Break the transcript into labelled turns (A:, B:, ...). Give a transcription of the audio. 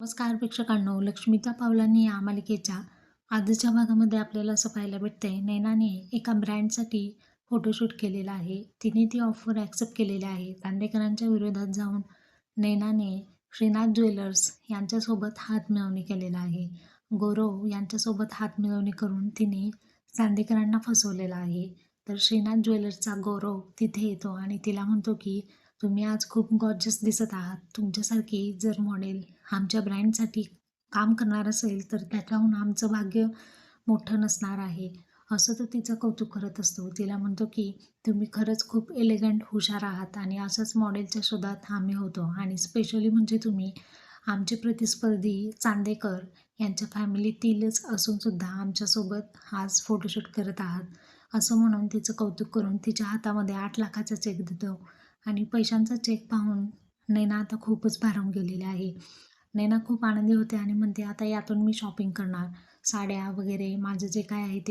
A: नमस्कार प्रेक्षकांनो लक्ष्मीच्या पावलांनी या मालिकेच्या आजच्या भागामध्ये आपल्याला असं पाहायला भेटतंय. नैनाने एका ब्रँडसाठी फोटोशूट केलेला आहे. तिने ती ऑफर ॲक्सेप्ट केलेली आहे. चांदेकरांच्या विरोधात जाऊन नैनाने श्रीनाथ ज्वेलर्स यांच्यासोबत हात मिळवणी केलेला आहे. गौरव यांच्यासोबत हात मिळवणी करून तिने चांदेकरांना फसवलेला आहे. तर श्रीनाथ ज्वेलर्सचा गौरव तिथे येतो आणि तिला म्हणतो की तुम्ही आज खूप गॉर्जस दिसत आहात. तुमच्यासारखी जर मॉडेल आमच्या ब्रँडसाठी काम करणार असेल तर त्याच्याहून आमचं भाग्य मोठं नसणार आहे. असं तो तिचं कौतुक करत असतो. तिला म्हणतो की तुम्ही खरंच खूप एलिगंट हुशार आहात आणि असंच मॉडेलच्या शोधात आम्ही होतो. आणि स्पेशली म्हणजे तुम्ही आमचे प्रतिस्पर्धी चांदेकर यांच्या फॅमिलीतीलच असूनसुद्धा आमच्यासोबत आज फोटोशूट करत आहात. असं म्हणून तिचं कौतुक करून तिच्या हातामध्ये आठ लाखाचा चेक देतो. आणि पैशांचा चेक पाहून नैना आता खूपच भारावून गेलेली आहे. नैना खूप आनंदी होते आणि म्हणते आता यातून मी शॉपिंग करणार. साड्या वगैरे माझं जे काय आहे ते